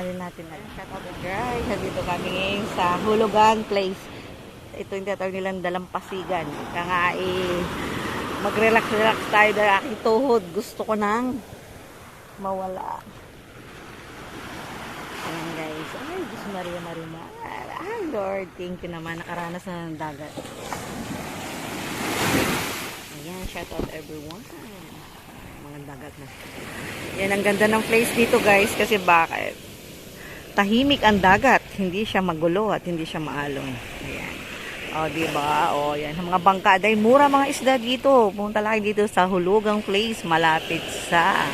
rin natin na guys. Nandito kami sa Hulugan Place. Ito yung tatawag nilang dalampasigan. Kaya nga eh, mag-relax-relax tayo dahil aking tuhod. Gusto ko nang mawala. Ayan guys. Ay, Diyos Maria Marimar. Ay Lord, thank you naman. Nakaranas na ng dagat. Ayan, shout out everyone. Mga dagat na. Yan ang ganda ng place dito guys kasi bakit? Tahimik ang dagat, hindi siya magulo at hindi siya maalon. Ayan. O, di ba? O, yan. Mga bangka, dahil mura mga isda dito. Punta lang dito sa Hulugang Place, malapit sa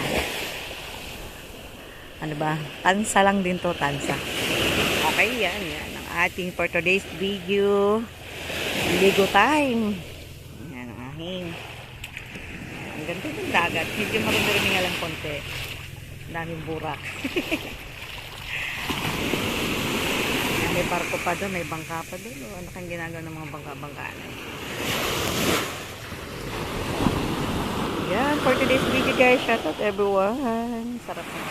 ano ba? Tansa lang din to, tansa. Okay, yan, yan. Ang ating for today's video. Ligo time. Yan ang aking. Ang ganda ng dagat. Medyo marumi nga lang konti. Daming burak. may barko pa doon, may bangka pa doon. Ano kang ginagawa ng mga bangka-bangkaan? Yan, for today's video guys, shout out everyone. Sarap na.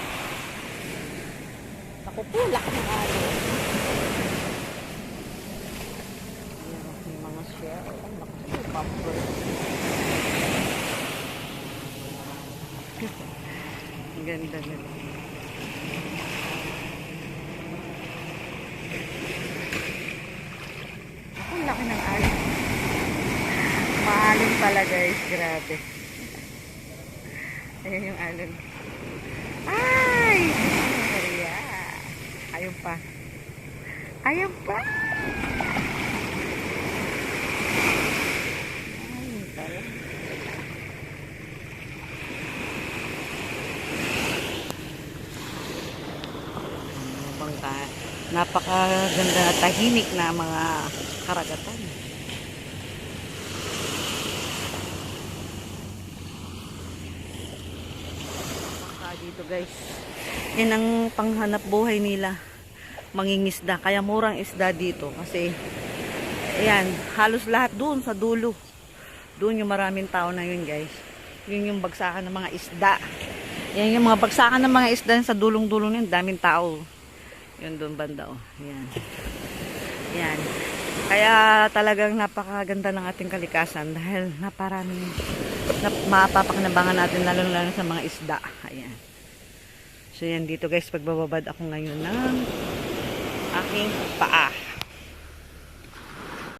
Ako po, ng alo. Yan, may mga shell. Ang laki ng bumper. Ang ganda nila. Ako, ang laki ng alon. Maalim pala guys, grabe. Ayan yung alon. Ay! Maria. Ayun pa. Ayun pa! Napakaganda na tahimik na mga karagatan. Bangka dito guys. Yan ang panghanap buhay nila. Mangingisda. Kaya murang isda dito. Kasi, ayan, halos lahat doon sa dulo. Doon yung maraming tao na yun guys. Yun yung bagsakan ng mga isda. Yan yung mga bagsakan ng mga isda sa dulong-dulong yun. Daming tao. Yun doon banda oh. Yan. Yan. Kaya talagang napakaganda ng ating kalikasan dahil naparaming na, mapapakinabangan natin lalo lalo sa mga isda. Ayan. So yan dito guys, pagbababad ako ngayon ng aking paa.